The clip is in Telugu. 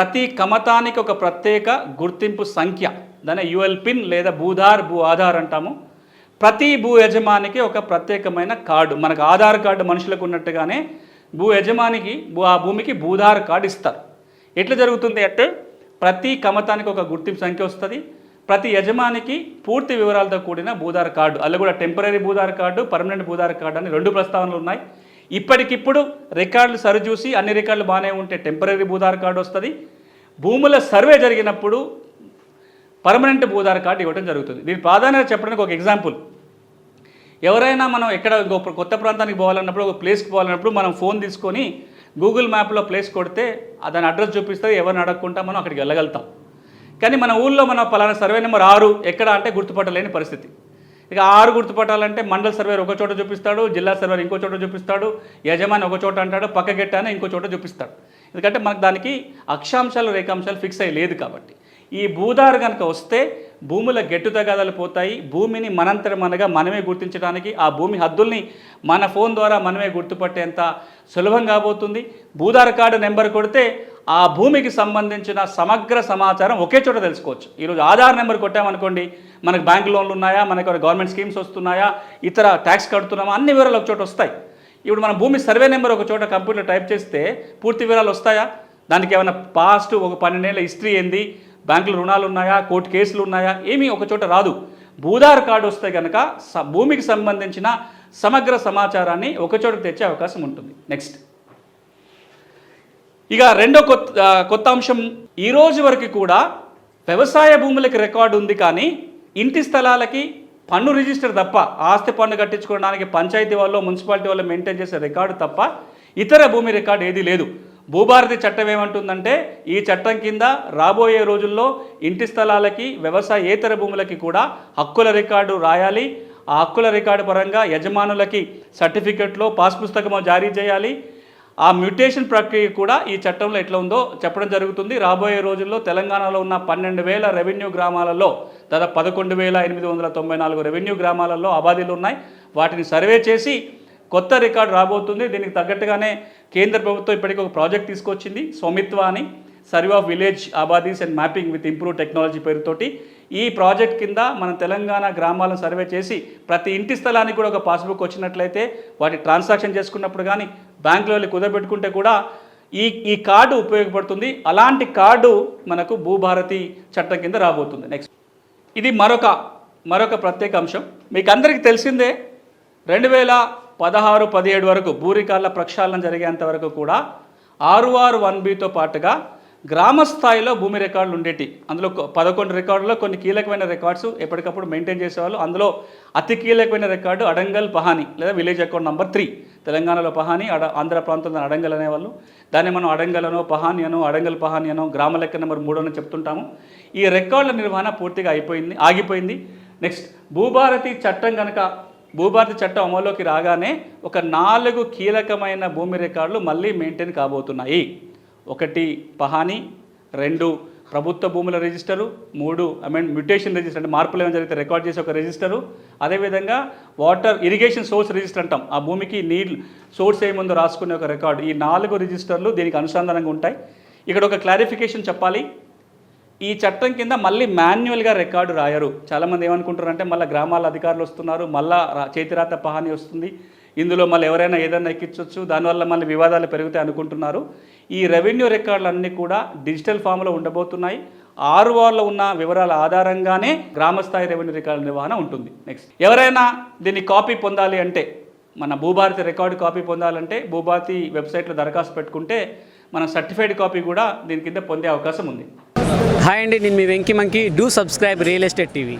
ప్రతి కమతానికి ఒక ప్రత్యేక గుర్తింపు సంఖ్య. దాని యుఎల్ పిన్ లేదా భూధార్ భూ ఆధార్ అంటాము. ప్రతి భూ యజమానికి ఒక ప్రత్యేకమైన కార్డు. మనకు ఆధార్ కార్డు మనుషులకు ఉన్నట్టుగానే భూ యజమానికి భూ ఆ భూమికి భూధార్ కార్డు ఇస్తారు. ఎట్లా జరుగుతుంది అంటే ప్రతి కమతానికి ఒక గుర్తింపు సంఖ్య వస్తుంది. ప్రతి యజమానికి పూర్తి వివరాలతో కూడిన భూధార్ కార్డు. అలా కూడా temporary Bhudhaar card permanent Bhudhaar card అని రెండు ప్రస్తావనలు ఉన్నాయి. ఇప్పటికిప్పుడు రికార్డులు సరిచూసి అన్ని రికార్డులు బాగానే ఉంటే టెంపరీ భూధార్ కార్డు వస్తుంది. భూముల సర్వే జరిగినప్పుడు పర్మనెంట్ భూధార్ కార్డు ఇవ్వడం జరుగుతుంది. దీని ప్రాధాన్యత చెప్పడానికి ఒక ఎగ్జాంపుల్. ఎవరైనా మనం ఎక్కడ కొత్త ప్రాంతానికి పోవాలన్నప్పుడు ఒక ప్లేస్కి పోవాలన్నప్పుడు మనం ఫోన్ తీసుకొని గూగుల్ మ్యాప్లో ప్లేస్ కొడితే దాని అడ్రస్ చూపిస్తే ఎవరిని అడగకుండా మనం అక్కడికి వెళ్ళగలుగుతాం. కానీ మన ఊళ్ళో మన పలానా సర్వే నెంబర్ ఆరు ఎక్కడ అంటే గుర్తుపట్టలేని పరిస్థితి. ఇక ఆరు గుర్తుపట్టాలంటే మండల సర్వేర్ ఒక చోట చూపిస్తాడు జిల్లా సర్వేర్ ఇంకో చోట చూపిస్తాడు యజమాని ఒక చోట అంటాడు పక్క గెట్ట అని ఇంకో చోట చూపిస్తాడు. ఎందుకంటే మనకు దానికి అక్షాంశాలు రేఖాంశాలు ఫిక్స్ అయ్యి లేదు కాబట్టి. ఈ భూదారు కనుక వస్తే భూముల గట్టుతగాదాలు పోతాయి. భూమిని మనంతట మనగా మనమే గుర్తించడానికి ఆ భూమి హద్దుల్ని మన ఫోన్ ద్వారా మనమే గుర్తుపట్టేంత సులభం కాబోతుంది. భూదార కార్డు నెంబర్ కొడితే ఆ భూమికి సంబంధించిన సమగ్ర సమాచారం ఒకే చోట తెలుసుకోవచ్చు. ఈరోజు ఆధార్ నెంబర్ కొట్టామనుకోండి మనకు బ్యాంక్ లోన్లు ఉన్నాయా? మనకు గవర్నమెంట్ స్కీమ్స్ వస్తున్నాయా? ఇతర ట్యాక్స్ కడుతున్నామా? అన్ని వివరాలు ఒక చోట వస్తాయి. ఇప్పుడు మన భూమి సర్వే నెంబర్ ఒక చోట కంప్యూటర్ టైప్ చేస్తే పూర్తి వివరాలు వస్తాయా? దానికి ఏమైనా పాస్ట్ ఒక పన్నెండేళ్ళ హిస్టరీ ఏంది? బ్యాంకులు రుణాలు ఉన్నాయా? కోర్టు కేసులు ఉన్నాయా? ఏమీ ఒక చోట రాదు. భూదార్ కార్డు వస్తే కనుక స- భూమికి సంబంధించిన సమగ్ర సమాచారాన్ని ఒక తెచ్చే అవకాశం ఉంటుంది. నెక్స్ట్ ఇక రెండో కొత్త కొత్త అంశం. ఈ రోజు వరకు కూడా వ్యవసాయ భూములకి రికార్డు ఉంది కానీ ఇంటి స్థలాలకి పన్ను రిజిస్టర్ తప్ప ఆస్తి పన్ను కట్టించుకోవడానికి పంచాయతీ వాళ్ళు మున్సిపాలిటీ వాళ్ళు మెయింటైన్ చేసే రికార్డు తప్ప ఇతర భూమి రికార్డు ఏదీ లేదు. భూభారతి చట్టం ఏమంటుందంటే ఈ చట్టం కింద రాబోయే రోజుల్లో ఇంటి స్థలాలకి వ్యవసాయేతర భూములకి కూడా హక్కుల రికార్డు రాయాలి. ఆ హక్కుల రికార్డు పరంగా యజమానులకి సర్టిఫికెట్లో పాస్ పుస్తకము జారీ చేయాలి. ఆ మ్యూటేషన్ ప్రక్రియ కూడా ఈ చట్టంలో ఎట్లా ఉందో చెప్పడం జరుగుతుంది. రాబోయే రోజుల్లో తెలంగాణలో ఉన్న పన్నెండు వేల రెవెన్యూ గ్రామాలలో దాదాపు పదకొండు వేల ఎనిమిది వందల తొంభై నాలుగు రెవెన్యూ గ్రామాలలో అబాధీలు ఉన్నాయి. వాటిని సర్వే చేసి కొత్త రికార్డు రాబోతుంది. దీనికి తగ్గట్టుగానే కేంద్ర ప్రభుత్వం ఇప్పటికీ ఒక ప్రాజెక్ట్ తీసుకొచ్చింది స్వమిత్వ అని survey of village abadis and mapping with improve technology పేరుతోటి. ఈ ప్రాజెక్ట్ కింద మన తెలంగాణ గ్రామాలను సర్వే చేసి ప్రతి ఇంటి స్థలానికి కూడా ఒక పాస్బుక్ వచ్చినట్లయితే వాటి ట్రాన్సాక్షన్ చేసుకున్నప్పుడు కానీ బ్యాంకులో వెళ్ళి కుదరబెట్టుకుంటే కూడా ఈ ఈ కార్డు ఉపయోగపడుతుంది. అలాంటి కార్డు మనకు భూభారతి చట్టం కింద రాబోతుంది. నెక్స్ట్ ఇది మరొక మరొక ప్రత్యేక అంశం. మీకు అందరికీ తెలిసిందే రెండు వేల పదహారు పదిహేడు వరకు భూరికాల ప్రక్షాళన జరిగేంత వరకు కూడా ఆరు ఆరు వన్ బితో పాటుగా గ్రామ స్థాయిలో భూమి రికార్డులు ఉండేటి. అందులో పదకొండు రికార్డులో కొన్ని కీలకమైన రికార్డ్స్ ఎప్పటికప్పుడు మెయింటైన్ చేసేవాళ్ళు. అందులో అతి కీలకమైన రికార్డు అడంగల్ పహాని లేదా విలేజ్ అకౌంట్ నంబర్ త్రీ. తెలంగాణలో పహాని అడ ఆంధ్ర ప్రాంతంలో అడంగల్ అనేవాళ్ళు. దాన్ని మనం అడంగల్ అనో పహాని అనో అడంగల్ పహాని అనో గ్రామ లెక్క నెంబర్ మూడు అని చెప్తుంటాము. ఈ రికార్డుల నిర్వహణ పూర్తిగా అయిపోయింది ఆగిపోయింది. నెక్స్ట్ భూభారతి చట్టం కనుక భూభారతి చట్టం అమల్లోకి రాగానే ఒక నాలుగు కీలకమైన భూమి రికార్డులు మళ్ళీ మెయింటైన్ కాబోతున్నాయి. ఒకటి పహాని రెండు ప్రభుత్వ భూముల రిజిస్టరు మూడు ఐ మీన్ మ్యూటేషన్ రిజిస్టర్ అంటే మార్పులు ఏమైనా జరిగితే రికార్డ్ చేసే ఒక రిజిస్టరు. అదేవిధంగా వాటర్ ఇరిగేషన్ సోర్స్ రిజిస్టర్ అంటాం. ఆ భూమికి నీళ్ళు సోర్స్ ఏముందో రాసుకునే ఒక రికార్డు. ఈ నాలుగు రిజిస్టర్లు దీనికి అనుసంధానంగా ఉంటాయి. ఇక్కడ ఒక క్లారిఫికేషన్ చెప్పాలి. ఈ చట్టం కింద మళ్ళీ మాన్యువల్గా రికార్డు రాయరు. చాలామంది ఏమనుకుంటారంటే మళ్ళీ గ్రామాల అధికారులు వస్తున్నారు మళ్ళీ చేతిరాత పహాని వస్తుంది. ఇందులో మళ్ళీ ఎవరైనా ఏదైనా ఎక్కించవచ్చు దానివల్ల మళ్ళీ వివాదాలు పెరుగుతాయి అనుకుంటున్నారు. ఈ రెవెన్యూ రికార్డులన్నీ కూడా డిజిటల్ ఫామ్లో ఉండబోతున్నాయి. ఆరు వార్లో ఉన్న వివరాల ఆధారంగానే గ్రామస్థాయి రెవెన్యూ రికార్డు నిర్వహణ ఉంటుంది. నెక్స్ట్ ఎవరైనా దీన్ని కాపీ పొందాలి అంటే మన భూభారతి రికార్డు కాపీ పొందాలంటే భూభారతి వెబ్సైట్లో దరఖాస్తు పెట్టుకుంటే మన సర్టిఫైడ్ కాపీ కూడా దీని కింద పొందే అవకాశం ఉంది. హాయ్ అండి నేను మీ Venky monkey. Do subscribe real estate TV